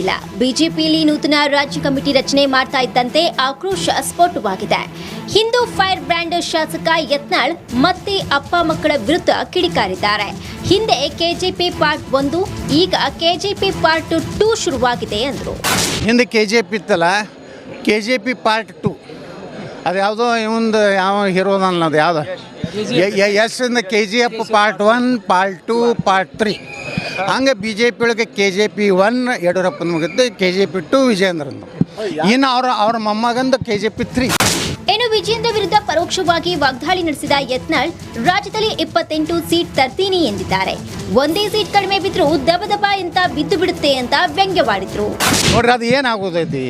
ಬಿದ್ದಿಲ್ಲ ಬಿಜೆಪಿಯಲ್ಲಿ ನೂತನ ರಾಜ್ಯ ಕಮಿಟಿ ರಚನೆ ಮಾಡ್ತಾ ಇದ್ದಂತೆ ಆಕ್ರೋಶ ಸ್ಫೋಟವಾಗಿದೆ. ಹಿಂದೂ ಫೈರ್ ಬ್ರ್ಯಾಂಡ್ ಶಾಸಕ ಯತ್ನಾಳ್ ಮತ್ತೆ ಅಪ್ಪ ಮಕ್ಕಳ ವಿರುದ್ಧ ಕಿಡಿಕಾರಿದ್ದಾರೆ. ಹಿಂದೆ ಕೆಜೆಪಿ ಪಾರ್ಟ್ ಒಂದು ಈಗ ಕೆಜೆಪಿ ಪಾರ್ಟ್ ಟೂ ಶುರುವಾಗಿದೆ ಎಂದರು ಹಿಂದೆ ಕೆಜೆಪಿ ಜೆ ಪಿ ಇತ್ತಲ್ಲ KJP J P part two. ಅದು ಯಾವುದೋ ಇವಂದು ಯಾವ ಹಿರೋದನ್ನೋದು ಯಾವುದು? ಎಸ್ ಇಂದ K G F part one part two part three. ಹಂಗೆ ಬಿ ಜೆ ಪಿ ಒಳಗೆ ಕೆ ಜೆ ಪಿ ಒನ್ ಯಡಿಯೂರಪ್ಪನ ಮುಗಿದ್ದು ಕೆ ಜೆ ಪಿ ಟು ವಿಜಯೇಂದ್ರಂದು ಇನ್ನು ಅವ್ರ ಅವ್ರ ಮೊಮ್ಮಗಂದು ಕೆ ಜೆ ಪಿ ತ್ರೀ. ಇನ್ನು ವಿಜಯೇಂದ್ರ ವಿರುದ್ಧ ಪರೋಕ್ಷವಾಗಿ ವಾಗ್ದಾಳಿ ನಡೆಸಿದ ಯತ್ನಾಳ್ ರಾಜ್ಯದಲ್ಲಿ ಇಪ್ಪತ್ತೆಂಟು ಸೀಟ್ ತರ್ತೀನಿ ಎಂದಿದ್ದಾರೆ. ಒಂದೇ ಸೀಟ್ ಕಡಿಮೆ ಬಿದ್ದರೂ ದಬ ದಬ ಅಂತ ಬಿದ್ದು ಬಿಡುತ್ತೆ ಅಂತ ವ್ಯಂಗ್ಯವಾಡಿದ್ರು. ನೋಡ್ರಿ ಅದು ಏನಾಗೋದೈತಿ?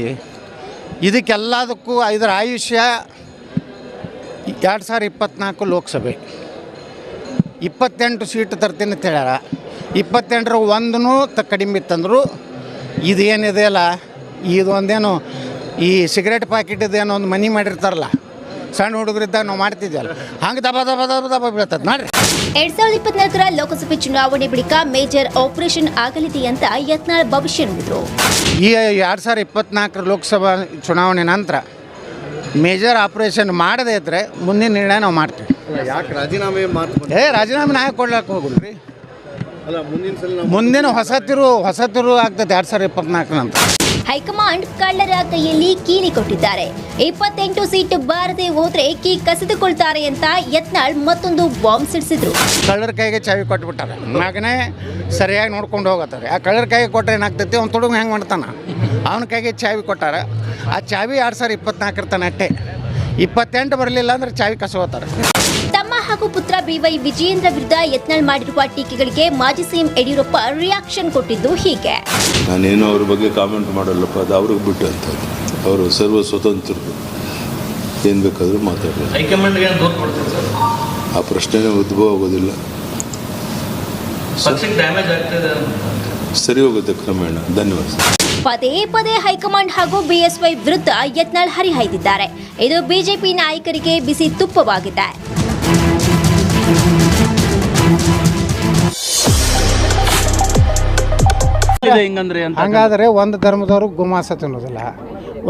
ಇದಕ್ಕೆಲ್ಲದಕ್ಕೂ ಇದರ ಆಯುಷ್ಯ ಎರಡು ಸಾವಿರ ಇಪ್ಪತ್ನಾಲ್ಕು ಲೋಕಸಭೆ. ಇಪ್ಪತ್ತೆಂಟು ಸೀಟ್ ತರ್ತೀನಿ ಅಂತ ಹೇಳ್ಯಾರ. ಇಪ್ಪತ್ತೆಂಟರ ಒಂದೂ ತ ಕಡಿಮೆ ಇತ್ತಂದ್ರು. ಇದೇನಿದೆ ಅಲ್ಲ ಇದು ಒಂದೇನು ಈ ಸಿಗರೇಟ್ ಪ್ಯಾಕೆಟ್ದೇನೋ ಒಂದು ಮನಿ ಮಾಡಿರ್ತಾರಲ್ಲ ಸಣ್ಣ ಹುಡುಗರಿದ್ದಾಗ ನಾವು ಮಾಡ್ತಿದ್ವಲ್ಲ ಹಂಗೆ ದಬ ದಬ ದಬ ದಬ ಬೀಳ್ತದೆ ನೋಡ್ರಿ. ಎರಡ್ ಸಾವಿರದ ಇಪ್ಪತ್ನಾಲ್ಕರ ಲೋಕಸಭೆ ಚುನಾವಣೆ ಬಳಿಕ ಮೇಜರ್ ಆಪರೇಷನ್ ಆಗಲಿದೆ ಅಂತ ಯತ್ನಾಳ್ ಭವಿಷ್ಯ ನುಡಿದ್ರು. ಈ ಎರಡು ಸಾವಿರದ ಇಪ್ಪತ್ನಾಲ್ಕರ ಲೋಕಸಭಾ ಚುನಾವಣೆ ನಂತರ ಮೇಜರ್ ಆಪರೇಷನ್ ಮಾಡದೇ ಇದ್ರೆ ಮುಂದಿನ ನಿರ್ಣಯ ನಾವು ಮಾಡ್ತೀವಿ. ಯಾಕೆ ರಾಜೀನಾಮೆ ಏ ರಾಜೀನಾಮೆ ನಾಯಕ ಕೊಡ್ಲಕ್ಕೆ ಹೋಗಲ್ರಿ ಮುಂದಿನ ಸಲ ನಾವು ಮುಂದಿನ ಹೊಸ ತಿರು ಹೊಸ ತಿರು ಆಗ್ತದೆ ಎರಡ್ ಸಾವಿರದ ಇಪ್ಪತ್ನಾಲ್ಕನಂತ ಹೈಕಮಾಂಡ್ ಕಳ್ಳರ ಕೈಯಲ್ಲಿ ಕೀಲಿ ಕೊಟ್ಟಿದ್ದಾರೆ. ಇಪ್ಪತ್ತೆಂಟು ಸೀಟ್ ಬಾರದೆ ಹೋದ್ರೆ ಕೀ ಕಸಿದುಕೊಳ್ತಾರೆ ಅಂತ ಯತ್ನಾಳ್ ಮತ್ತೊಂದು ಬಾಂಬ್ ಸಿಡಿಸಿದ್ರು. ಕಳ್ಳರ ಕೈಗೆ ಚಾವಿ ಕೊಟ್ಬಿಟ್ಟಾರೆ. ಮಗನೇ ಸರಿಯಾಗಿ ನೋಡ್ಕೊಂಡು ಹೋಗತ್ತಾರೆ. ಆ ಕಳ್ಳರ ಕೈಗೆ ಕೊಟ್ಟರೆ ಏನಾಗ್ತೈತಿ? ಅವ್ನು ತುಡುಗ ಹೆಂಗೆ ಮಾಡ್ತಾನೆ ಅವನ ಕೈಗೆ ಚಾವಿ ಕೊಟ್ಟಾರೆ. ಆ ಚಾವಿ ಎರಡು ಸಾವಿರ ಇಪ್ಪತ್ನಾಲ್ಕರ ತನ ಅಟ್ಟೆ. ಇಪ್ಪತ್ತೆಂಟು ಬರಲಿಲ್ಲ ಅಂದ್ರೆ ಚಾವಿ ಕಸೋತಾರೆ ತಮ್ಮ ಹಾಗೂ ಪುತ್ರ ಬಿವೈ ವಿಜಯೇಂದ್ರ ವಿರುದ್ಧ ಯತ್ನಾಳ್ ಮಾಡಿರುವ ಟೀಕೆಗಳಿಗೆ ಮಾಜಿ ಸಿಎಂ ಯಡಿಯೂರಪ್ಪ ರಿಯಾಕ್ಷನ್ ಕೊಟ್ಟಿದ್ದು ಹೀಗೆ. ನಾನೇನು ಅವ್ರ ಬಗ್ಗೆ ಕಾಮೆಂಟ್ ಮಾಡಲ್ಲಪ್ಪ ಅದು ಅವ್ರಿಗೆ ಬಿಟ್ಟು ಅಂತ ಅವರು ಸರ್ವ ಸ್ವತಂತ್ರರು. ಏನು ಬೇಕಾದರೂ ಮಾತಾಡೋದು ಹೈಕಮಾಂಡ್ಗೆ ಏನು ದೂರು ಕೊಡ್ತೀರಿ ಸರ್? ಆ ಪ್ರಶ್ನೆನೇ ಉದ್ಭವ ಆಗೋದಿಲ್ಲ. ಪಕ್ಷಕ್ಕೆ ಡ್ಯಾಮೇಜ್ ಆಗ್ತಿದೆ ಸರಿ ಹೋಗುತ್ತೆ ಕ್ರಮೇಣ. ಧನ್ಯವಾದ. ಪದೇ ಪದೇ ಹೈಕಮಾಂಡ್ ಹಾಗೂ ಬಿಎಸ್ವೈ ವಿರುದ್ಧ ಯತ್ನಾಳ್ ಹರಿಹಾಯ್ದಿದ್ದಾರೆ. ಇದು ಬಿಜೆಪಿ ನಾಯಕರಿಗೆ ಬಿಸಿ ತುಪ್ಪವಾಗಿದೆ. ಹಂಗಾದ್ರೆ ಹಿಂಗಂದ್ರೆ ಅಂತ ಹಂಗಾದರೆ ಒಂದು ಧರ್ಮದವರು ಗುಮಾಸ ತಿನ್ನೋದಿಲ್ಲ.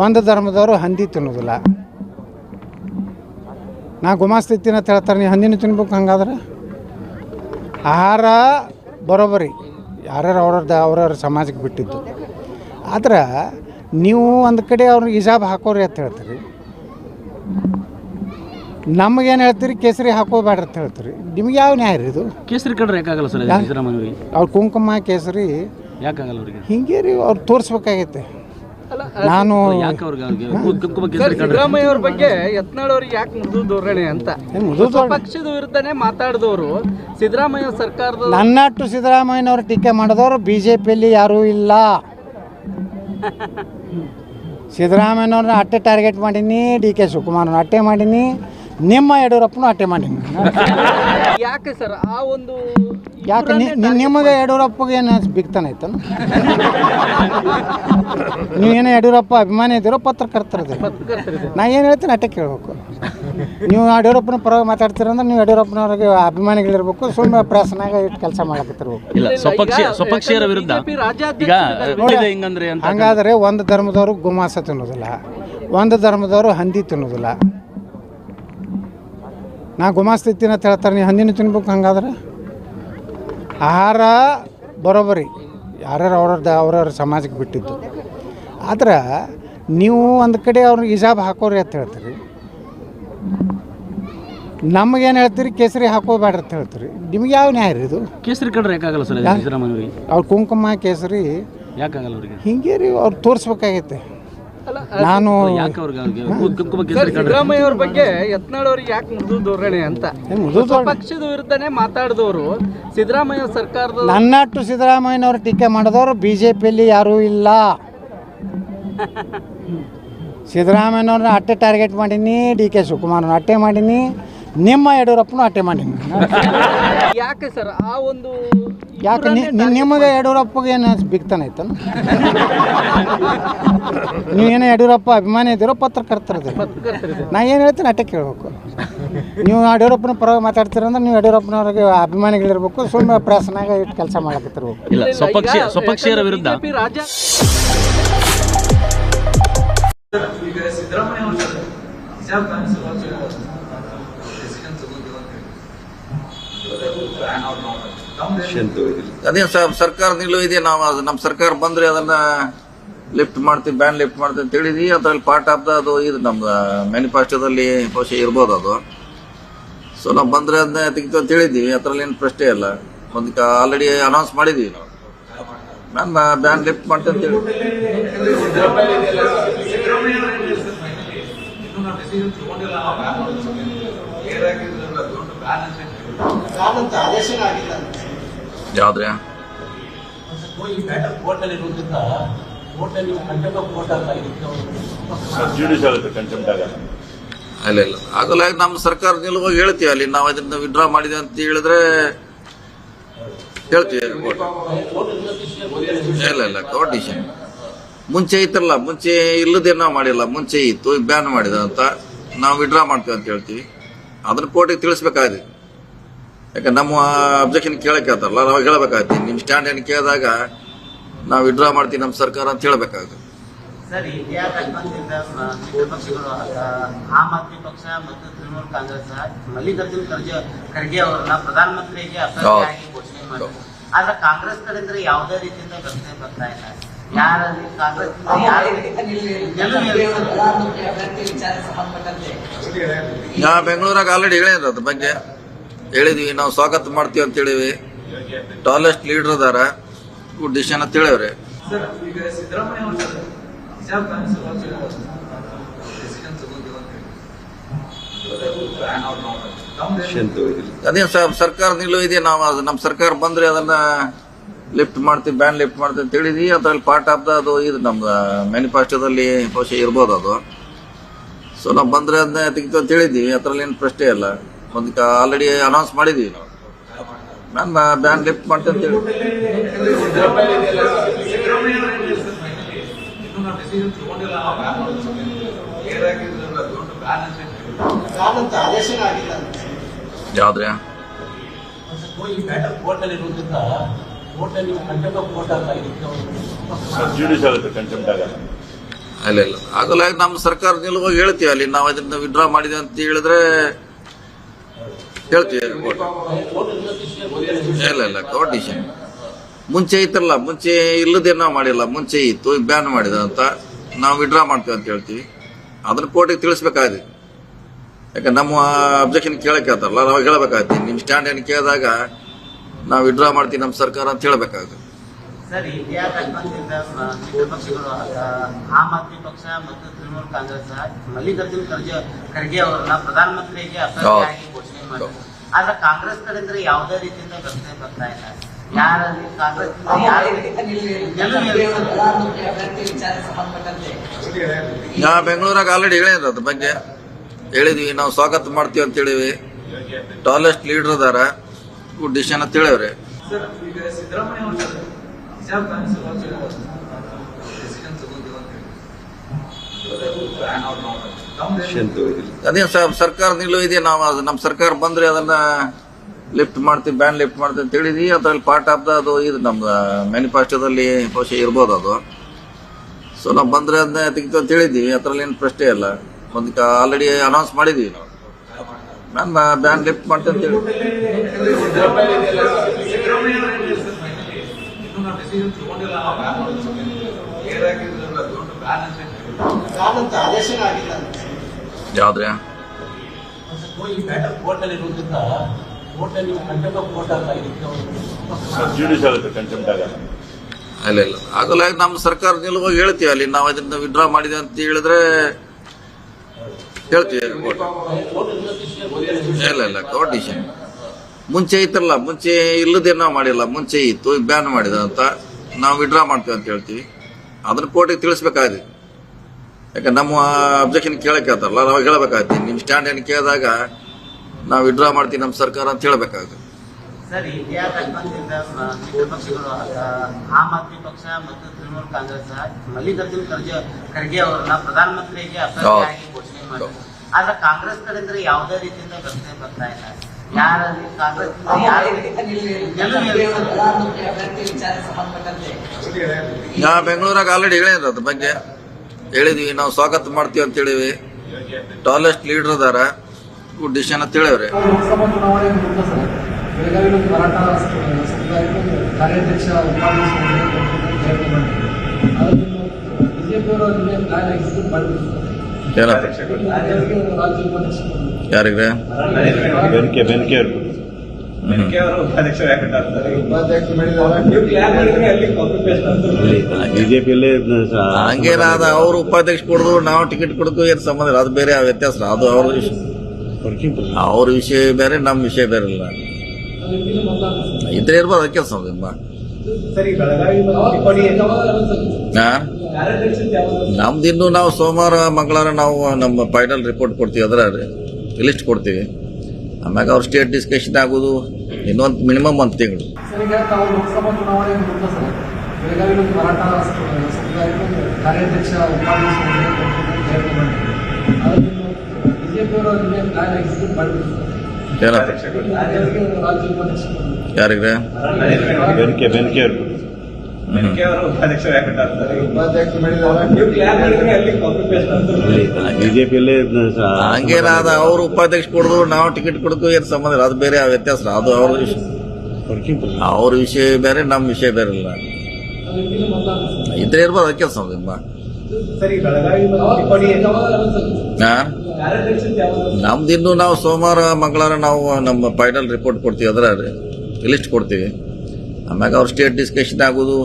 ಒಂದು ಧರ್ಮದವರು ಹಂದಿ ತಿನ್ನೋದಿಲ್ಲ. ನಾ ಗುಮಾಸ ತಿಂತೀನಿ ಅಂತ ಹೇಳ್ತಾರೆ ನೀವು ಹಂದಿನೂ ತಿನ್ಬೇಕು ಹಂಗಾದ್ರೆ? ಆಹಾರ ಬರೋಬ್ಬರಿ ಯಾರ್ಯಾರು ಅವ್ರದ್ದು ಅವ್ರವ್ರ ಸಮಾಜಕ್ಕೆ ಬಿಟ್ಟಿದ್ದು. ಆದ್ರೆ ನೀವು ಒಂದು ಕಡೆ ಅವ್ರಿಗೆ ಹಿಜಾಬ್ ಹಾಕೋರಿ ಅಂತ ಹೇಳ್ತೀರಿ. ನಮಗೇನು ಹೇಳ್ತೀರಿ ಕೇಸರಿ ಹಾಕೋಬೇಡ್ರಿ ಅಂತ ಹೇಳ್ತೀರಿ. ನಿಮ್ಗೆ ಯಾವ ನ್ಯಾಯ ರೀ ಇದು? ಕೇಸರಿ ಕಡ್ರೆ ಯಾಕಾಗಲ್ಲ ಸರ್ ಅವ್ರ ಕುಂಕುಮ ಕೇಸರಿ ಯಾಕಾಗಲ್ಲ ಅವ್ರಿಗೆ? ಹಿಂಗೆ ರೀ ಅವ್ರು ತೋರಿಸ್ಬೇಕಾಗೈತೆ. ನಾನು ಸಿದ್ದರಾಮಯ್ಯ ಅವ್ರ ಬಗ್ಗೆ ಯತ್ನಾಳ್ ಅವ್ರಿಗೆ ಯಾಕೆ ಮೃದು ಧೋರಣೆ ಅಂತ? ಪಕ್ಷದ ವಿರುದ್ಧನೇ ಮಾತಾಡಿದವರು. ಸಿದ್ದರಾಮಯ್ಯ ಸರ್ಕಾರದ ನನ್ನಟ್ಟು ಸಿದ್ದರಾಮಯ್ಯನವ್ರು ಟೀಕೆ ಮಾಡಿದವರು ಬಿಜೆಪಿಯಲ್ಲಿ ಜೆ ಪಿಯಲ್ಲಿ ಯಾರೂ ಇಲ್ಲ. ಸಿದ್ದರಾಮಯ್ಯನವ್ರನ್ನ ಅಟ್ಟೆ ಟಾರ್ಗೆಟ್ ಮಾಡೀನಿ ಡಿ ಕೆ ಶಿವಕುಮಾರ್ನ ಅಟ್ಟೆ ಮಾಡೀನಿ. ನಿಮ್ಮ ಯಡಿಯೂರಪ್ಪನೂ ಅಟ್ಟೆ ಮಾಡಿ ಯಾಕೆ ಸರ್ ಆ ಒಂದು ಯಾಕೆ ನಿ- ನಿ- ನಿಮಗೆ ಯಡಿಯೂರಪ್ಪಗೆ ಏನು ಬಿಗ್ತಾನೆ ಐತನ ಏನೋ ಯಡಿಯೂರಪ್ಪ ಅಭಿಮಾನಿ ಇದ್ದೀರೋ ಪತ್ರಕರ್ತರ ನಾ ಏನು ಹೇಳ್ತೀನಿ ಅಟ್ಟೆ ಕೇಳಬೇಕು. ನೀವು ಯಡಿಯೂರಪ್ಪನ ಪರವಾಗಿ ಮಾತಾಡ್ತೀರಂದ್ರೆ ನೀವು ಯಡಿಯೂರಪ್ಪನವ್ರಿಗೆ ಅಭಿಮಾನಿಗಳಿರ್ಬೇಕು ಸುಮ್ಮನೆ ಪ್ರೆಸ್ನಾಗ ಇಟ್ಟು ಕೆಲಸ ಮಾಡಕತ್ತಿರ್ಬೇಕು. ಇಲ್ಲ ಸ್ವಪಕ್ಷೀಯ ಸ್ವಪಕ್ಷೀಯರ ವಿರುದ್ಧ. ಬಿಜೆಪಿ ರಾಜ್ಯಾಧ್ಯಕ್ಷ ಈಗ ಇದೆ ಹಿಂಗಂದ್ರೆ ಅಂತ ಹಂಗಾದರೆ ಒಂದು ಧರ್ಮದವರು ಗುಮಾಸ ತಿನ್ನೋದಿಲ್ಲ ಒಂದು ಧರ್ಮದವರು ಹಂದಿ ತಿನ್ನೋದಿಲ್ಲ. ನಾ ಗುಮಾಸ್ತಿ ಅಂತ ಹೇಳ್ತಾರೆ ನೀವು ಹಂದಿನೂ ತಿನ್ಬೇಕು ಹಂಗಾದ್ರೆ? ಆಹಾರ ಬರೋಬರಿ ಯಾರ್ಯಾರು ಅವ್ರವ್ರದ್ದು ಅವ್ರವ್ರ ಸಮಾಜಕ್ಕೆ ಬಿಟ್ಟಿದ್ದು. ಆದ್ರೆ ನೀವು ಒಂದು ಕಡೆ ಅವ್ರಿಗೆ ಹಿಜಾಬ್ ಹಾಕೋರಿ ಅಂತ ಹೇಳ್ತೀರಿ. ನಮಗೇನು ಹೇಳ್ತೀರಿ ಕೇಸರಿ ಹಾಕೋಬೇಡ್ರಿ ಅಂತ ಹೇಳ್ತೀರಿ. ನಿಮ್ಗೆ ಯಾವ ನ್ಯಾಯ ರೀ ಇದು? ಕೇಸರಿ ಕಡ್ರೆ ಯಾಕಾಗಲ್ಲ ಸರ್ ಅವ್ರ ಕುಂಕುಮ ಕೇಸರಿ. ಯಾಕಾಗಲ್ಲ ಅವ್ರಿಗೆ? ಹಿಂಗೆ ರೀ ಅವ್ರು ತೋರಿಸ್ಬೇಕಾಗೈತೆ. ನಾನು ಸಿದ್ದರಾಮಯ್ಯ ಅವ್ರ ಬಗ್ಗೆ ಯತ್ನಾಳ್ ಅವ್ರಿಗೆ ಯಾಕೆ ಮೃದು ಧೋರಣೆ ಅಂತ? ಪಕ್ಷದ ವಿರುದ್ಧನೇ ಮಾತಾಡಿದವರು ಸಿದ್ದರಾಮಯ್ಯ ಸರ್ಕಾರದ ನನ್ನಟ್ಟು ಸಿದ್ದರಾಮಯ್ಯನವ್ರು ಟೀಕೆ ಮಾಡಿದವರು ಬಿ ಜೆ ಪಿಯಲ್ಲಿ ಯಾರೂ ಇಲ್ಲ. ಸಿದ್ದರಾಮಯ್ಯನವ್ರನ್ನ ಅಟ್ಟೆ ಟಾರ್ಗೆಟ್ ಮಾಡೀನಿ ಡಿ ಕೆ ಶಿವಕುಮಾರ್ನ ಅಟ್ಟೆ ಮಾಡೀನಿ ನಿಮ್ಮ ಯಡಿಯೂರಪ್ಪನೂ ಅಟ್ಟೆ ಮಾಡೀನಿ. ಯಾಕೆ ಸರ್ ಆ ಒಂದು ಯಾಕೆ ನಿ- ನಿ- ನಿಮಗೆ ಯಡಿಯೂರಪ್ಪಗೆ ಏನು ಬಿಗ್ತಾನೆ ಐತನ ನೀವೇನೋ ಯಡಿಯೂರಪ್ಪ ಅಭಿಮಾನಿ ಇದ್ದೀರೋ ಪತ್ರಕರ್ತರದ್ದು ನಾ ಏನು ಹೇಳ್ತೀನಿ ಅಟ್ಟೆ ಕೇಳಬೇಕು ನೀವು ಯಡಿಯೂರಪ್ಪನ ಪರವಾಗಿ ಮಾತಾಡ್ತೀರಂದ್ರೆ ನೀವು ಯಡಿಯೂರಪ್ಪನವ್ರಿಗೆ ಅಭಿಮಾನಿಗಳಿರ್ಬೇಕು ಸುಮ್ಮನೆ ಪ್ರೆಸ್ನಾಗ ಇಟ್ಟು ಕೆಲಸ ಮಾಡಕತ್ತಿರ್ಬೇಕು ಇಲ್ಲ ಸ್ವಪಕ್ಷೀಯ ಸ್ವಪಕ್ಷೀಯರ ವಿರುದ್ಧ ಬಿಜೆಪಿ ರಾಜ್ಯ ಈಗ ಸಿದ್ದರಾಮಯ್ಯ ಅವರು ಹಿಜಾಬ್ ಬ್ಯಾನ್ ಸಲುವಾಗಿ ಡಿಸಿಷನ್ ತಗೊಂಡಿದ್ದಾರೆ ಅದೇ ಸರ್ ಸರ್ಕಾರ ಇದೆ. ನಾವು ಅದು ನಮ್ಮ ಸರ್ಕಾರ ಬಂದ್ರೆ ಅದನ್ನ ಲಿಫ್ಟ್ ಮಾಡ್ತೀವಿ ಬ್ಯಾನ್ ಲಿಫ್ಟ್ ಮಾಡ್ತೀವಿ ಅಂತ ಹೇಳಿದ್ವಿ. ಅದ್ರಲ್ಲಿ ಪಾರ್ಟ್ ಆಫ್ ದ ಅದು ಇದು ನಮ್ಮ ಮ್ಯಾನಿಫೆಸ್ಟೋದಲ್ಲಿ ಬಹುಶಃ ಇರ್ಬೋದು ಅದು. ಸೊ ನಾವು ಬಂದ್ರೆ ಅದನ್ನ ತೆಗಿತು ಅಂತ ಹೇಳಿದ್ದೀವಿ ಅದ್ರಲ್ಲಿ ಏನು ಪ್ರಶ್ನೆ ಇಲ್ಲ. ಒಂದು ಆಲ್ರೆಡಿ ಅನೌನ್ಸ್ ಮಾಡಿದ್ದೀವಿ ನಾವು. ಮ್ಯಾಮ್ ಬ್ಯಾನ್ ಲಿಫ್ಟ್ ಮಾಡ್ತೀವಿ ಅಂತ ಹೇಳಿ. ಬ್ಯಾನ್ ಅಂತ ಹೇಳಿ ಯಾವ್ದ್ರೆ ಇಲ್ಲ ಇಲ್ಲ. ಆಗಲ್ಲ ನಮ್ಮ ಸರ್ಕಾರ ನಿಲುವಾಗಿ ಹೇಳ್ತೀವಿ. ಅಲ್ಲಿ ನಾವು ಅದರಿಂದ ವಿಡ್ರಾ ಮಾಡಿದೆ ಅಂತ ಹೇಳಿದ್ರೆ ಹೇಳ್ತೀವಿ ಇಲ್ಲ ಇಲ್ಲ. ಕಂಡೀಷನ್ ಮುಂಚೆ ಇತ್ತಲ್ಲ ಮುಂಚೆ ಇಲ್ಲದೇನೋ ಮಾಡಿಲ್ಲ. ಮುಂಚೆ ಇತ್ತು ಬ್ಯಾನ್ ಮಾಡಿದ ಅಂತ ನಾವು ವಿಡ್ರಾ ಮಾಡ್ತೀವಿ ಅಂತ ಹೇಳ್ತೀವಿ. ಅದನ್ನ ಕೋರ್ಟಿಗೆ ತಿಳಿಸ್ಬೇಕಾಗಿದೆ. ಯಾಕೆ ನಮ್ಮ ಅಬ್ಜೆಕ್ಷನ್ ಕೇಳಕ್ಕೆ ಹೇಳ್ತಾರಲ್ಲ ನಾವು ಹೇಳಬೇಕಾಗ್ತಿ ನಿಮ್ಮ ಸ್ಟ್ಯಾಂಡ್ ಏನು ಕೇಳಿದಾಗ ನಾವು ವಿಡ್ರಾ ಮಾಡ್ತೀವಿ ನಮ್ಮ ಸರ್ಕಾರ ಅಂತ ಹೇಳಬೇಕಾಗುತ್ತೆ. ಆಮ್ ಆದ್ಮಿ ಪಕ್ಷ ಮತ್ತು ತೃಣಮೂಲ ಕಾಂಗ್ರೆಸ್ ಮಲ್ಲಿಕಾರ್ಜುನ್ ಖರ್ಗೆ ಖರ್ಗೆ ಅವರನ್ನ ಪ್ರಧಾನಮಂತ್ರಿಗೆ ಅಭ್ಯರ್ಥಿಯಾಗಿ ಘೋಷಣೆ ಮಾಡಿದ್ರು. ಆದ್ರೆ ಕಾಂಗ್ರೆಸ್ ಕಡೆಯಿಂದ ಯಾವುದೇ ರೀತಿಯಿಂದ ಪ್ರಶ್ನೆ ಬರ್ತಾ ಇಲ್ಲ. ಯಾರ ಕಾಂಗ್ರೆಸ್ ಯಾರು ನಾ ಬೆಂಗಳೂರಾಗ ಆಲ್ರೆಡಿ ಹೇಳಿದ್ರು ಅದ್ರ ಬಗ್ಗೆ? ಹೇಳಿದ್ವಿ ನಾವು ಸ್ವಾಗತ ಮಾಡ್ತೀವಿ ಅಂತ ಹೇಳಿವಿ ಟಾಲೆಸ್ಟ್ ಲೀಡರ್ ಅದಾರ. ಗುಡ್ ಡಿಸಿಷನ್ ಅಂತ ಹೇಳಿವ್ರಿ. ಅದೇ ಸರ್ ಸರ್ಕಾರ ನಿಲುವು ಇದೆ ನಾವು ಅದು ನಮ್ಮ ಸರ್ಕಾರ ಬಂದ್ರೆ ಅದನ್ನ ಲಿಫ್ಟ್ ಮಾಡ್ತೀವಿ ಬ್ಯಾನ್ ಲಿಫ್ಟ್ ಮಾಡ್ತೀವಿ ಅಂತ ಹೇಳಿದ್ವಿ. ಅದ್ರಲ್ಲಿ ಪಾರ್ಟ್ ಆಫ್ ದ ಅದು ಇದು ನಮ್ಮ ಮ್ಯಾನಿಫೆಸ್ಟೋದಲ್ಲಿ ಬಹುಶಃ ಇರ್ಬೋದು ಅದು. ಸೊ ನಾವು ಬಂದ್ರೆ ಅದನ್ನ ತೆಗಿತು ಅಂತ ಹೇಳಿದ್ವಿ ಅದ್ರಲ್ಲಿ ಏನು ಪ್ರಶ್ನೆ ಇಲ್ಲ. ಒಂದು ಆಲ್ರೆಡಿ ಅನೌನ್ಸ್ ಮಾಡಿದೀವಿ ನಾವು. ಬ್ಯಾನ್ ಬ್ಯಾನ್ ಲಿಫ್ಟ್ ಹೇಳಿ. ಯಾವ್ದ್ರೆ? ಇಲ್ಲ ಇಲ್ಲ. ಆಗಲ್ಲ ನಮ್ಮ ಸರ್ಕಾರ ನಿಲುವಾಗಿ ಹೇಳ್ತೀವಿ, ಅಲ್ಲಿ ನಾವು ಅದರಿಂದ ವಿಡ್ರಾ ಮಾಡಿದೆ ಅಂತ ಹೇಳಿದ್ರೆ ಹೇಳ್ತೀವಿ ಇಲ್ಲ ಇಲ್ಲ ಕಂಡೀಷನ್ ಮುಂಚೆ ಇತ್ತಲ್ಲ ಮುಂಚೆ ಇಲ್ಲದೇನೋ ಮಾಡಿಲ್ಲ ಮುಂಚೆ ಇತ್ತು ಬ್ಯಾನ್ ಮಾಡಿದ ಅಂತ ನಾವು ವಿಡ್ರಾ ಮಾಡ್ತೀವಿ ಅಂತ ಹೇಳ್ತೀವಿ. ಅದನ್ನ ಕೋರ್ಟಿಗೆ ತಿಳಿಸ್ಬೇಕಾಗಿದೆ ಯಾಕಂದ್ರೆ ನಮ್ಮ ಅಬ್ಜೆಕ್ಷನ್ ಕೇಳಕ್ಕೆ ಆತಲ್ಲ ನಾವು ಹೇಳ್ಬೇಕಾಗ್ತಿ ನಿಮ್ಮ ಸ್ಟ್ಯಾಂಡ್ ಏನು ಕೇಳಿದಾಗ ನಾವು ವಿಡ್ರಾ ಮಾಡ್ತೀವಿ ನಮ್ಮ ಸರ್ಕಾರ ಅಂತ ಹೇಳ್ಬೇಕಾಗುತ್ತೆ. ಸರ್ ಇಂಡಿಯಾದ ಬಂದಿದ್ದ ಮ- ಪಕ್ಷಗಳು ಆ, ಆಮ್ ಆದ್ಮಿ ಪಕ್ಷ ಮತ್ತು ತೃಣಮೂಲ ಕಾಂಗ್ರೆಸ್ ಮಲ್ಲಿಕಾರ್ಜುನ್ ಖರ್ಗೆ ಖರ್ಗೆ ಅವರನ್ನ ಪ್ರಧಾನಮಂತ್ರಿಗೆ ಅಭ್ಯರ್ಥಿಯಾಗಿ ಘೋಷಣೆ ಮಾಡಿದ್ರು. ಆದ್ರೆ ಕಾಂಗ್ರೆಸ್ ಕಡೆಯಿಂದ ಯಾವುದೇ ರೀತಿಯಿಂದ ಪ್ರಶ್ನೆ ಬರ್ತಾ ಇಲ್ಲ. ಯಾರು ಕಾಂಗ್ರೆಸ್ ನಾ ಬೆಂಗಳೂರಾಗ ಆಲ್ರೆಡಿ ಹೇಳಿದ್ರು ಅದ್ರ ಬಗ್ಗೆ. ಹೇಳಿದ್ವಿ ನಾವು ಸ್ವಾಗತ ಮಾಡ್ತೀವಿ ಅಂತ ಹೇಳಿವಿ ಟಾಲೆಸ್ಟ್ ಲೀಡರ್ ಅದಾರ. ಗುಡ್ ಡಿಸಿಷನ್ ಅಂತ ಹೇಳಿವ್ರಿ. ಸಿದ್ದರಾಮಯ್ಯ ಅದೇ ಸರ್ ಸರ್ಕಾರ ನಿಲುವು ಇದೆ ನಾವು ಅದು ನಮ್ಮ ಸರ್ಕಾರ ಬಂದ್ರೆ ಅದನ್ನ ಲಿಫ್ಟ್ ಮಾಡ್ತೀವಿ ಬ್ಯಾನ್ ಲಿಫ್ಟ್ ಮಾಡ್ತೀವಿ ಅಂತ ಹೇಳಿದ್ವಿ ಅದ್ರಲ್ಲಿ ಪಾರ್ಟ್ ಆಫ್ ದ ಅದು ಇದು ನಮ್ಮ ಮ್ಯಾನಿಫೆಸ್ಟೋದಲ್ಲಿ ಬಹುಶಃ ಇರ್ಬೋದು ಅದು. ಸೊ ನಾವು ಬಂದ್ರೆ ಅದನ್ನ ತೆಗಿತು ಅಂತ ಹೇಳಿದ್ವಿ ಅದ್ರಲ್ಲಿ ಏನು ಪ್ರಶ್ನೆ ಇಲ್ಲ. ಒಂದು ಆಲ್ರೆಡಿ ಅನೌನ್ಸ್ ಮಾಡಿದ್ದೀವಿ ನಾವು. ಮ್ಯಾಮ್ ಬ್ಯಾನ್ ಲಿಫ್ಟ್ ಮಾಡ್ತೀವಿ ಅಂತ ಹೇಳಿ. ಆದೇಶ ನಾವು ಡಿಸಿಷನ್ ನಾವು ಯಾವ್ದ್ರೆ ಇಲ್ಲ ಇಲ್ಲ. ಆಗಲ್ಲ ನಮ್ಮ ಸರ್ಕಾರ ನಿಲುವಾಗಿ ಹೇಳ್ತೀವಿ ಅಲ್ಲಿ. ನಾವು ಅದರಿಂದ ವಿಡ್ರಾ ಮಾಡಿದೆ ಅಂತ ಹೇಳಿದ್ರೆ ಹೇಳ್ತೀವಿ ಇಲ್ಲ ಇಲ್ಲ ಕಂಡೀಷನ್ ಮುಂಚೆ ಇತ್ತಲ್ಲ ಮುಂಚೆ ಇಲ್ಲದೇನೋ ಮಾಡಿಲ್ಲ. ಮುಂಚೆ ಇತ್ತು ಬ್ಯಾನ್ ಮಾಡಿದ ಅಂತ. ನಾವು ವಿಡ್ರಾ ಮಾಡ್ತೀವಿ ಅಂತ ಹೇಳ್ತೀವಿ. ಅದನ್ನ ಕೋರ್ಟಿಗೆ ತಿಳಿಸ್ಬೇಕಾಗಿದೆ. ಯಾಕೆ ನಮ್ಮ ಅಬ್ಜೆಕ್ಷನ್ ಕೇಳಕ್ಕೆ ಆತಲ್ಲ ನಾವು ಹೇಳಬೇಕಾಗ್ತಿ ನಿಮ್ಮ ಸ್ಟ್ಯಾಂಡ್ ಏನು ಕೇಳಿದಾಗ ನಾವು ವಿಡ್ರಾ ಮಾಡ್ತೀವಿ ನಮ್ಮ ಸರ್ಕಾರ ಅಂತ ಹೇಳಬೇಕಾಗುತ್ತೆ. ಆಮ್ ಆದ್ಮಿ ಪಕ್ಷ ಮತ್ತು ತೃಣಮೂಲ ಕಾಂಗ್ರೆಸ್ ಮಲ್ಲಿಕಾರ್ಜುನ್ ಖರ್ಗೆ ಖರ್ಗೆ ಅವರನ್ನ ಪ್ರಧಾನಮಂತ್ರಿಗೆ ಅಭ್ಯರ್ಥಿಯಾಗಿ ಘೋಷಣೆ ಮಾಡಿದ್ರು. ಆದ್ರೆ ಕಾಂಗ್ರೆಸ್ ಕಡೆಯಿಂದ ಯಾವುದೇ ರೀತಿಯಿಂದ ವ್ಯವಸ್ಥೆ ಬರ್ತಾ ಇಲ್ಲ. ಯಾರ ಕಾಂಗ್ರೆಸ್ ಯಾರು ನಾ ಬೆಂಗಳೂರಾಗ ಆಲ್ರೆಡಿ ಹೇಳಿದ್ರು ಅದ್ರ ಬಗ್ಗೆ. ಹೇಳಿದ್ವಿ ನಾವು ಸ್ವಾಗತ ಮಾಡ್ತೀವಿ ಅಂತ ಹೇಳಿವಿ ಟಾಲೆಸ್ಟ್ ಲೀಡರ್ ಅದಾರ. ಗುಡ್ ಡಿಸಿಷನ್ ಅಂತ ಹೇಳಿವ್ರಿ. ಲೋಕಸಭಾ ಚುನಾವಣೆ ವಿರುದ್ಧ ಹಂಗೇನಾದ ಅವ್ರು ಉಪಾಧ್ಯಕ್ಷ ಕೊಡುದು ನಾವು ಟಿಕೆಟ್ ಕೊಡುದು ಏನ್ ಸಂಬಂಧ ಇಲ್ಲ. ಅದು ಬೇರೆ ವ್ಯತ್ಯಾಸ. ಅದು ಅವ್ರ ವಿಷಯ. ಅವ್ರ ವಿಷಯ ಬೇರೆ ನಮ್ಮ ವಿಷಯ ಬೇರೆ ಇಲ್ಲ. ಇದ್ರೆ ಇರ್ಬೋದು ಅದಕ್ಕೆ ಸಂಬಂಧ ನಮ್ದು ಇನ್ನು ನಾವು ಸೋಮವಾರ ಮಂಗಳವಾರ ನಾವು ನಮ್ಮ ಫೈನಲ್ ರಿಪೋರ್ಟ್ ಕೊಡ್ತೀವಿ ಅದರ ಲಿಸ್ಟ್ ಕೊಡ್ತೀವಿ. ಆಮ್ಯಾಗ ಅವ್ರ ಸ್ಟೇಟ್ ಡಿಸ್ಕಷನ್ ಆಗೋದು. ಇನ್ನೊಂದು ಮಿನಿಮಮ್ ಒಂದು ತಿಂಗಳು. ಯಾರಿಗ್ರೆ? ಬೆನ್ಕೆ ಬೆನ್ಕೆ ಬಿಜೆಪಿಯಲ್ಲೇ ಹಂಗೇನಾದ ಅವ್ರು ಉಪಾಧ್ಯಕ್ಷ ಕೊಡುದು ನಾವು ಟಿಕೆಟ್ ಕೊಡುದು ಏನ್ ಸಂಬಂಧ ಇಲ್ಲ. ಅದು ಬೇರೆ ವ್ಯತ್ಯಾಸ. ಅದು ಅವ್ರ ವಿಷಯ. ಅವ್ರ ವಿಷಯ ಬೇರೆ ನಮ್ಮ ವಿಷಯ ಬೇರೆ ಇಲ್ಲ. ಇದ್ರೆ ಇರ್ಬೋದು ಅದಕ್ಕೆ ಸಂಬಂಧ ನಮ್ದಿನ್ನು ನಾವು ಸೋಮವಾರ ಮಂಗಳವಾರ ನಾವು ನಮ್ಮ ಫೈನಲ್ ರಿಪೋರ್ಟ್ ಕೊಡ್ತೀವಿ ಅದರ ಲಿಸ್ಟ್ ಕೊಡ್ತೀವಿ. ಆಮ್ಯಾಗ ಅವ್ರ ಸ್ಟೇಟ್ ಡಿಸ್ಕಷನ್ ಆಗೋದು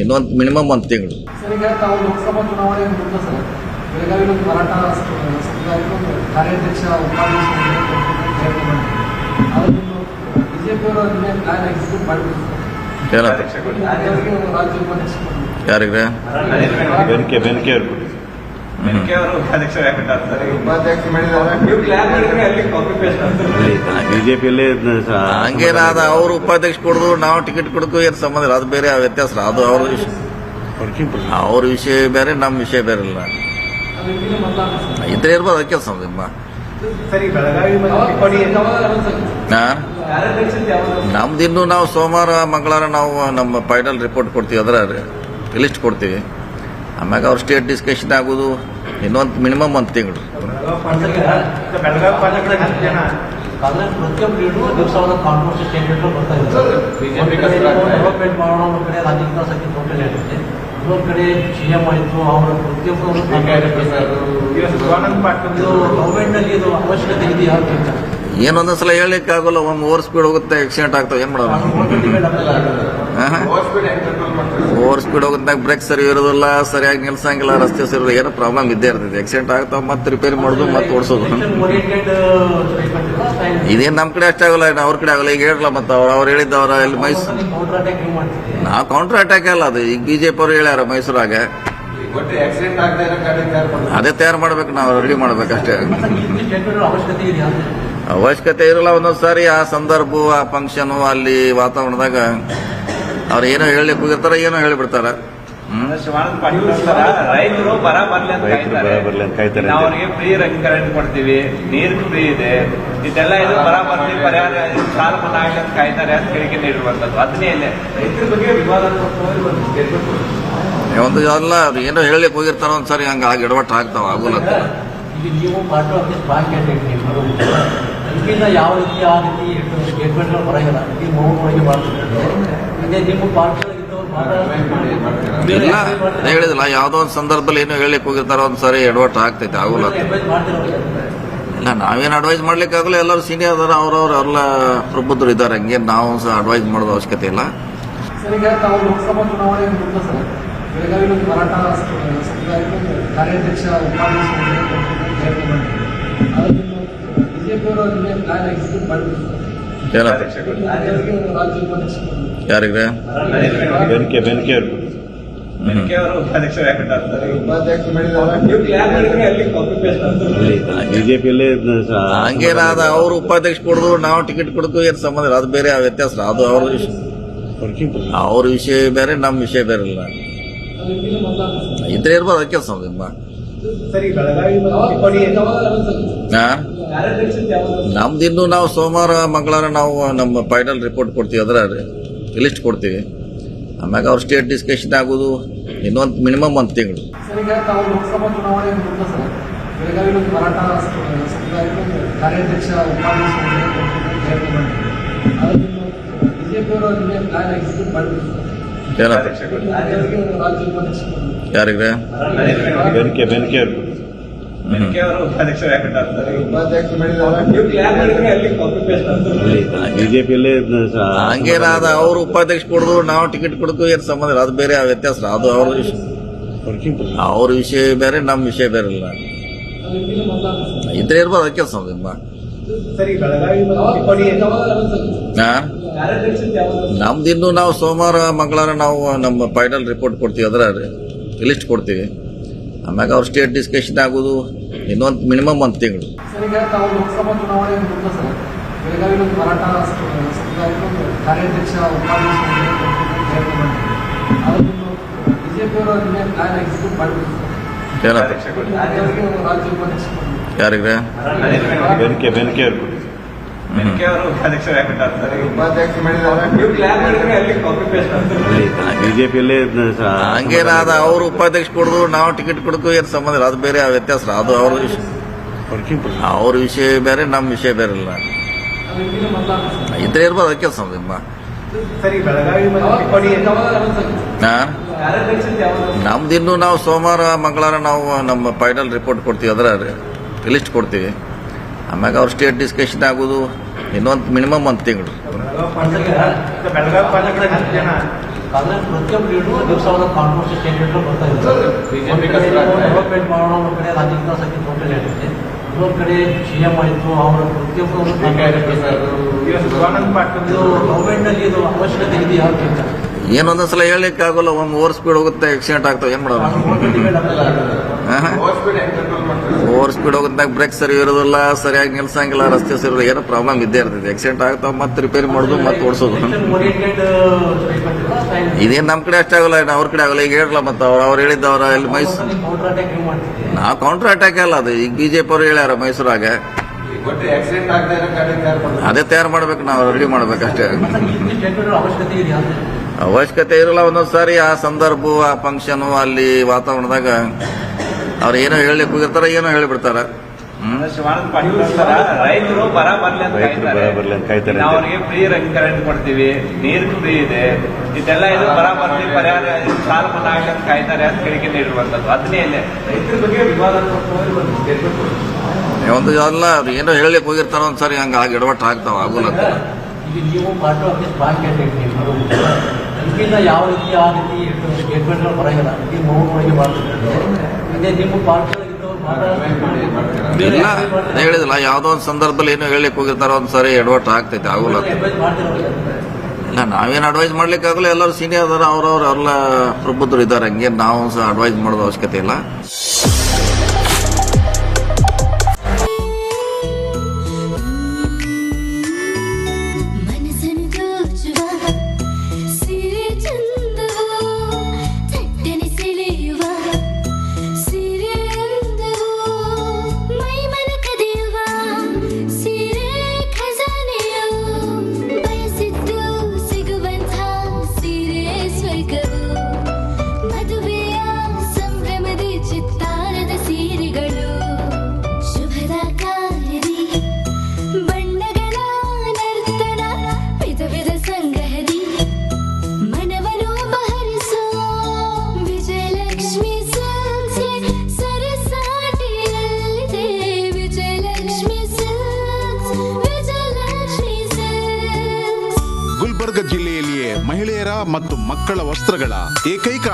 ಇನ್ನೊಂದು ಮಿನಿಮಮ್ ಒಂದು ತಿಂಗಳು. ಯಾರಿಗ್ರೆ ಬೆನ್ಕೆ ಬೆನ್ಕೆ ಲೋಕಸಭಾ ಉಪಾಧ್ಯಕ್ಷ ಮಾಡಿದ್ರು ಬಿಜೆಪಿಯಲ್ಲೇ ಹಂಗೇನಾದ ಅವ್ರು ಉಪಾಧ್ಯಕ್ಷ ಕೊಡುದು ನಾವು ಟಿಕೆಟ್ ಕೊಡೋದು ಏನ್ ಸಂಬಂಧ ಇಲ್ಲ. ಅದು ಬೇರೆ ವ್ಯತ್ಯಾಸ ಅದು ಅವ್ರ ವಿಷಯ. ಅವ್ರ ವಿಷಯ ಬೇರೆ ನಮ್ಮ ವಿಷಯ ಬೇರೆ ಇಲ್ಲ. ಇದ್ರೆ ಇರ್ಬೋದು ಅದಕ್ಕೆ ಸಂಬಂಧ ನಮ್ದು ಇನ್ನು ನಾವು ಸೋಮವಾರ ಮಂಗಳವಾರ ನಾವು ನಮ್ಮ ಫೈನಲ್ ರಿಪೋರ್ಟ್ ಕೊಡ್ತೀವಿ ಅದರ ಲಿಸ್ಟ್ ಕೊಡ್ತೀವಿ. ಆಮ್ಯಾಗ ಅವ್ರ ಸ್ಟೇಟ್ ಡಿಸ್ಕಷನ್ ಆಗೋದು. ಇನ್ನೊಂದು ಮಿನಿಮಮ್ ಒಂದು ತಿಂಗಳು. ಏನೊಂದ್ಸಲ ಹೇಳಲಿಕ್ಕೆ ಆಗೋಲ್ಲ ಒಂದು ಓವರ್ ಸ್ಪೀಡ್ ಹೋಗುತ್ತೆ ಆಕ್ಸಿಡೆಂಟ್ ಆಗ್ತವೆ ಏನ್ ಮಾಡೋದು? ಓವರ್ ಸ್ಪೀಡ್ ಹೋಗೋದಾಗ ಬ್ರೇಕ್ ಸರಿ ಇರೋದಿಲ್ಲ, ಸರಿಯಾಗಿ ನಿಲ್ಸಂಗಿಲ್ಲ, ರಸ್ತೆ ಸರಿ ಏನೋ ಪ್ರಾಬ್ಲಮ್ ಇದ್ದೇ ಇರ್ತೈತೆ. ಆಕ್ಸಿಡೆಂಟ್ ಆಗ್ತಾವ ಮತ್ತೆ ರಿಪೇರಿ ಮಾಡೋದು ಮತ್ತೆ ಓಡಿಸೋದು. ಇದೇನು ನಮ್ಮ ಕಡೆ ಅಷ್ಟಾಗಲ್ಲ ಆಗಲ್ಲ ಅವ್ರ ಕಡೆ ಆಗಲ್ಲ. ಈಗ ಹೇಳಲ್ಲ ಮತ್ತೆ ಅವ್ರು ಅವ್ರು ಹೇಳಿದ್ದವ್ರ ಇಲ್ಲಿ ಮೈಸೂರು. ನೀವು ಕೌಂಟರ್ ಅಟ್ಯಾಕ್ ಅಲ್ಲ, ಅದು ಈಗ ಬಿಜೆಪಿ ಅವ್ರು ಹೇಳ್ಯಾರ ಮೈಸೂರಾಗ. ಅದೇ ತಯಾರು ಮಾಡ್ಬೇಕು ನಾವು ರೆಡಿ ಮಾಡ್ಬೇಕಷ್ಟೇ ಅವಶ್ಯಕತೆ ಇರಲ್ಲ ಒಂದೊಂದ್ಸಾರಿ ಆ ಸಂದರ್ಭ ಆ ಫಂಕ್ಷನ್ ಅಲ್ಲಿ ವಾತಾವರಣದಾಗ ಅವ್ರು ಏನೋ ಹೇಳಲಿಕ್ಕೆ ಹೋಗಿರ್ತಾರ ಏನೋ ಹೇಳಿಬಿಡ್ತಾರ ರೈತರು ಬರ ಬರ್ಲಿ ಅಂತ ರೈತರು ಬರ ಬರ್ಲಿ ಅಂತ ಕಾಯ್ತಾರೆ. ನಾವು ಅವ್ರಿಗೆ ಫ್ರೀ ರಂಗ್ ಕರೆಂಟ್ ಕೊಡ್ತೀವಿ ನೀರು ಫ್ರೀ ಇದೆ ಇದೆಲ್ಲ ಇದು ಬರ ಬರ್ಲಿ ಪರಿಹಾರ ಸಾಲ ಮನ್ನಾ ಆಗಲಿ ಅಂತ ಕಾಯ್ತಾರೆ ಅಂತ ಹೇಳಿಕೆ ನೀಡಿರುವಂತದ್ದು ಅದನ್ನೇ ಇದೆ ರೈತರ ಬಗ್ಗೆ ವಿವಾದ ಒಂದು ಅಲ್ಲ ಅದು ಏನೋ ಹೇಳಲಿಕ್ಕೆ ಹೋಗಿರ್ತಾರ ಒಂದ್ಸರಿ ಹಂಗ ಆಗಿ ಎಡವಟ್ಟು ಆಗ್ತಾವ ಆಗೋಲ್ಲ ನೀವು ನೀವು ಯಾವ ರೀತಿ ಆ ರೀತಿ ಸ್ಟೇಟ್ಮೆಂಟ್ಗಳು ಇದು ಮಾಡ್ತಿದ್ದಾರೆ ಪಾರ್ಟಿ ಇಲ್ಲ ಹೇಳಿದಿಲ್ಲ ಯಾವ್ದೋ ಒಂದು ಸಂದರ್ಭದಲ್ಲಿ ಏನೋ ಹೇಳಿಕ್ ಹೋಗಿರ್ತಾರ ಒಂದ್ಸರಿ ಎಡವಟ್ ಆಗ್ತೈತೆ ಆಗೋಲ್ಲ ಇಲ್ಲ ನಾವೇನು ಅಡ್ವೈಸ್ ಮಾಡ್ಲಿಕ್ಕೆ ಆಗಲ್ಲ ಎಲ್ಲರೂ ಸೀನಿಯರ್ ಅದಾರ ಅವ್ರವ್ರು ಎಲ್ಲ ಪ್ರಬುದ್ಧರು ಇದ್ದಾರೆ ಹಂಗೆ ನಾವು ಸಹ ಅಡ್ವೈಸ್ ಮಾಡೋದು ಅವಶ್ಯಕತೆ ಇಲ್ಲ. ಕಾರ್ಯಾಧ್ಯಕ್ಷ ಯಾರಿಗ್ರೆ ಬೆನ್ಕೆ ಬೆನ್ಕೆ ಬಿಜೆಪಿಯಲ್ಲೇ ಹಂಗೇನಾದ ಅವ್ರು ಉಪಾಧ್ಯಕ್ಷ ಕೊಡುದು ನಾವು ಟಿಕೆಟ್ ಕೊಡುದು ಏನ್ ಸಂಬಂಧ ಅದು ಬೇರೆ ವ್ಯತ್ಯಾಸ. ಅದು ಅವ್ರ ವಿಷಯ. ಅವ್ರ ವಿಷಯ ಬೇರೆ ನಮ್ಮ ವಿಷಯ ಬೇರೆ ಇಲ್ಲ. ಇದ್ರೆ ಇರ್ಬೋದು ಅದಕ್ಕೆ ಸಂಬಂಧ? ನಮ್ದಿನ್ನು ನಾವು ಸೋಮವಾರ ಮಂಗಳವಾರ ನಾವು ನಮ್ಮ ಫೈನಲ್ ರಿಪೋರ್ಟ್ ಕೊಡ್ತೀವಿ ಅದರ ಲಿಸ್ಟ್ ಕೊಡ್ತೀವಿ. ಆಮ್ಯಾಗ ಅವ್ರ ಸ್ಟೇಟ್ ಡಿಸ್ಕಷನ್ ಆಗೋದು ಇನ್ನೊಂದು ಮಿನಿಮಮ್ ಒಂದು ತಿಂಗಳು. ಯಾರಿಗೆ? ಬೆನ್ಕೆ ಬೆನ್ಕೆ ಬೆನಕೆ ಅವರು ಉಪಾಧ್ಯಕ್ಷರಾಗಿರ್ತಾರೆ ಉಪಾಧ್ಯಕ್ಷ ಮಾಡಿದಾರ ನೀವು ಕ್ಲಿಯರ್ ಮಾಡಿದ್ರೆ ಅಲ್ಲಿ ಕಾಪಿ ಪೇಸ್ಟ್ ಅಂತ ಬಿಜೆಪಿಯಲ್ಲೇ ಹಂಗೇನಾದ ಅವ್ರು ಉಪಾಧ್ಯಕ್ಷ ಕೊಡೋದು ನಾವು ಟಿಕೆಟ್ ಕೊಡುದು ಏನು ಸಂಬಂಧ ಇಲ್ಲ. ಅದು ಬೇರೆ ಆ ವ್ಯತ್ಯಾಸ ಅದು ಅವ್ರ ವಿಷಯ. ಅವ್ರ ವಿಷಯ ಬೇರೆ ನಮ್ಮ ವಿಷಯ ಬೇರೆ ಇಲ್ಲ. ಇದ್ರೆ ಇರ್ಬೋದು ಅದಕ್ಕೆ ಸಂಬಂಧ ನಮ್ದಿನ್ನು ನಾವು ಸೋಮವಾರ ಮಂಗಳವಾರ ನಾವು ನಮ್ಮ ಫೈನಲ್ ರಿಪೋರ್ಟ್ ಕೊಡ್ತೀವಿ. ಅದರ ಲಿಸ್ಟ್ ಕೊಡ್ತೀವಿ. ಆಮ್ಯಾಗ ಅವ್ರ ಸ್ಟೇಟ್ ಡಿಸ್ಕಷನ್ ಆಗೋದು ಇನ್ನೊಂದು ಮಿನಿಮಮ್ ಒಂದು ತಿಂಗಳು. ಯಾರಿಗ್ರೆ ಬೆನ್ಕೆ ಬೆನ್ಕೆ ಬೆನಕೆ ಅವರು ಉಪಾಧ್ಯಕ್ಷರಾಗಿರ್ತಾರೆ ಉಪಾಧ್ಯಕ್ಷ ಮಾಡಿದಾರ ನೀವು ಕ್ಲಿಯರ್ ಮಾಡಿದ್ರೆ ಅಲ್ಲಿ ಕಾಪಿ ಪೇಸ್ಟ್ ಅಂತ ಬಿಜೆಪಿಯಲ್ಲೇ ಹಂಗೇನಾದ ಅವರು ಉಪಾಧ್ಯಕ್ಷ ಕೊಡುದು ನಾವು ಟಿಕೆಟ್ ಕೊಡೋದು ಏನು ಸಂಬಂಧ ಇಲ್ಲ. ಅದು ಬೇರೆ ಆ ವ್ಯತ್ಯಾಸ ಅದು ಅವ್ರ ವಿಷಯ. ಅವ್ರ ವಿಷಯ ಬೇರೆ ನಮ್ಮ ವಿಷಯ ಬೇರೆ ಇಲ್ಲ. ಇದ್ರೆ ಇರ್ಬೋದು ಅದಕ್ಕೆ ಸಂಬಂಧ ನಮ್ದಿನ್ನು ನಾವು ಸೋಮವಾರ ಮಂಗಳವಾರ ನಾವು ನಮ್ಮ ಫೈನಲ್ ರಿಪೋರ್ಟ್ ಕೊಡ್ತೀವಿ ಅದರ ಲಿಸ್ಟ್ ಕೊಡ್ತೀವಿ. ಆಮ್ಯಾಗ ಅವ್ರ ಸ್ಟೇಟ್ ಡಿಸ್ಕಷನ್ ಆಗೋದು ಇನ್ನೊಂದು ಮಿನಿಮಮ್ ಒಂದು ತಿಂಗಳು. ಕಾಂಗ್ರೆಸ್ ಸಲ ಲೀಡರು ಎರಡು ಸಾವಿರದ ಕಾಂಟ್ರವರ್ಸಿ ಸ್ಟೇಟ್ಮೆಂಟ್ ಬರ್ತಾ ಇದ್ದಾರೆ ಬಿಜೆಪಿ ಡೆವಲಪ್ಮೆಂಟ್ ಮಾಡೋಣ ಒಂದು ಕಡೆ ರಾಜಕೀಯ ಸಂಖ್ಯೆ ಟೋಟಲ್ ಹೇಳಿದೆ ಇನ್ನೊಂದು ಕಡೆ ಸಿ ಎಂ ಆಯಿತು ಅವರ ಪ್ರತಿಯೊಬ್ಬರು ಇದು ಗೌರ್ಮೆಂಟ್ನಲ್ಲಿ ಇದು ಅವಶ್ಯಕತೆ ಇದೆಯಾ ಅಂತ ಏನೊಂದೊಂದ್ಸಲ ಹೇಳಲಿಕ್ಕೆ ಆಗೋಲ್ಲ ಒಂದು ಓವರ್ ಸ್ಪೀಡ್ ಹೋಗುತ್ತೆ ಆಕ್ಸಿಡೆಂಟ್ ಆಗ್ತಾವ ಏನು ಮಾಡೋದು? ಓವರ್ ಸ್ಪೀಡ್ ಹೋಗಿದ್ದಾಗ ಬ್ರೇಕ್ ಸರಿ ಇರೋದಿಲ್ಲ, ಸರಿಯಾಗಿ ನಿಲ್ಸಂಗಿಲ್ಲ, ರಸ್ತೆ ಸರಿ ಏನೋ ಪ್ರಾಬ್ಲಮ್ ಇದ್ದೇ ಇರ್ತೈತಿ. ಆಕ್ಸಿಡೆಂಟ್ ಆಗ್ತಾವ, ಮತ್ತೆ ರಿಪೇರಿ ಮಾಡೋದು, ಮತ್ತೆ ಓಡಿಸೋದು. ಇದೇನು ನಮ್ಮ ಕಡೆ ಅಷ್ಟೇ ಆಗಲ್ಲ ಅವ್ರ ಕಡೆ ಆಗಲ್ಲ. ಈಗ ಹೇಳಲ್ಲ ಮತ್ತೆ ಅವ್ರು ಅವ್ರು ಹೇಳಿದ್ದವ್ರ ಇಲ್ಲಿ ಮೈಸೂರು. ನಾವು ಕೌಂಟರ್ ಅಟ್ಯಾಕ್ ಅಲ್ಲ ಅದು. ಈಗ ಬಿಜೆಪಿ ಅವರು ಹೇಳ್ಯಾರ ಮೈಸೂರಾಗ. ಅದೇ ತಯಾರು ಮಾಡ್ಬೇಕು ನಾವು ರೆಡಿ ಮಾಡ್ಬೇಕಷ್ಟೇ ಅವಶ್ಯಕತೆ ಇರಲ್ಲ ಒಂದೊಂದು ಸಾರಿ ಆ ಸಂದರ್ಭ, ಆ ಫಂಕ್ಷನ್ ಅಲ್ಲಿ ವಾತಾವರಣದಾಗ. ಅವ್ರು ಏನೋ ಹೇಳಲಿಕ್ಕೆ ಹೋಗಿರ್ತಾರ ಏನೋ ಹೇಳಿಬಿಡ್ತಾರ ರೈತರು ಬರ ಬರ್ಲಿ ಅಂತ ರೈತರು ಬರ ಬರ್ಲಿ ಅಂತ ಕಾಯ್ತಾರೆ. ನಾವು ಅವ್ರಿಗೆ ಫ್ರೀ ಕರೆಂಟ್ ಕೊಡ್ತೀವಿ ನೀರು ಫ್ರೀ ಇದೆ. ಇದೆಲ್ಲ ಇದು ಬರ ಬರ್ಲಿ ಪರಿಹಾರ ಸಾಲ ಮನ್ನಾ ಆಗ್ಲಿ ಅಂತ ಕಾಯ್ತಾರೆ ಅಂತ ಹೇಳಿಕೆ ನೀಡಿರುವಂತದ್ದು ಅದನ್ನೇ ಇದೆ ರೈತರ ಬಗ್ಗೆ ವಿವಾದ ಒಂದು ಅಲ್ಲ ಅವ್ರು ಏನೋ ಹೇಳಲಿಕ್ಕೆ ಹೋಗಿರ್ತಾರ ಒಂದ್ಸರಿ ಹಂಗ ಆಗಿ ಎಡವಟ್ಟು ಆಗ್ತಾವ ಆಗೋಲ್ಲ ನೀವು ಪಾರ್ಟಿ ಆಫ್ ಬ್ಯಾಂಕ್ ಕ್ಯಾಂಡಿಡೇಟ್ ನಿಮ್ಮಿಂದ ಯಾವ ರೀತಿ ಆ ರೀತಿ ಸ್ಟೇಟ್ಮೆಂಟ್ಗಳು ಬರಂಗಿಲ್ಲ. ಈ ಮೂರು ಮಾಡ್ತಿದ್ದಾರೆ ಅದೇ ನಿಮ್ಮ ಪಾರ್ಟಿ ಹೇಳಿದಿಲ್ಲ ಯಾವ್ದೋ ಒಂದು ಸಂದರ್ಭದಲ್ಲಿ ಏನೋ ಹೇಳಿಕ್ ಹೋಗಿರ್ತಾರ ಒಂದ್ಸರಿ ಎಡ್ವಟ್ ಆಗ್ತೈತೆ ಆಗೋಲ್ಲ ಇಲ್ಲ ನಾವೇನು ಅಡ್ವೈಸ್ ಮಾಡ್ಲಿಕ್ಕೆ ಆಗಲ್ಲ ಎಲ್ಲರೂ ಸೀನಿಯರ್ ಅದಾರ ಅವ್ರವ್ರ ಎಲ್ಲ ಪ್ರಬುದ್ಧರು ಇದ್ದಾರೆ ಹಂಗೆ ನಾವು ಸಹ ಅಡ್ವೈಸ್ ಮಾಡೋದು ಅವಶ್ಯಕತೆ ಇಲ್ಲ.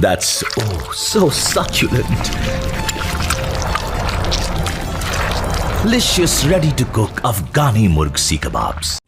that's oh so succulent. Delicious ready to cook Afghani murg si kebabs.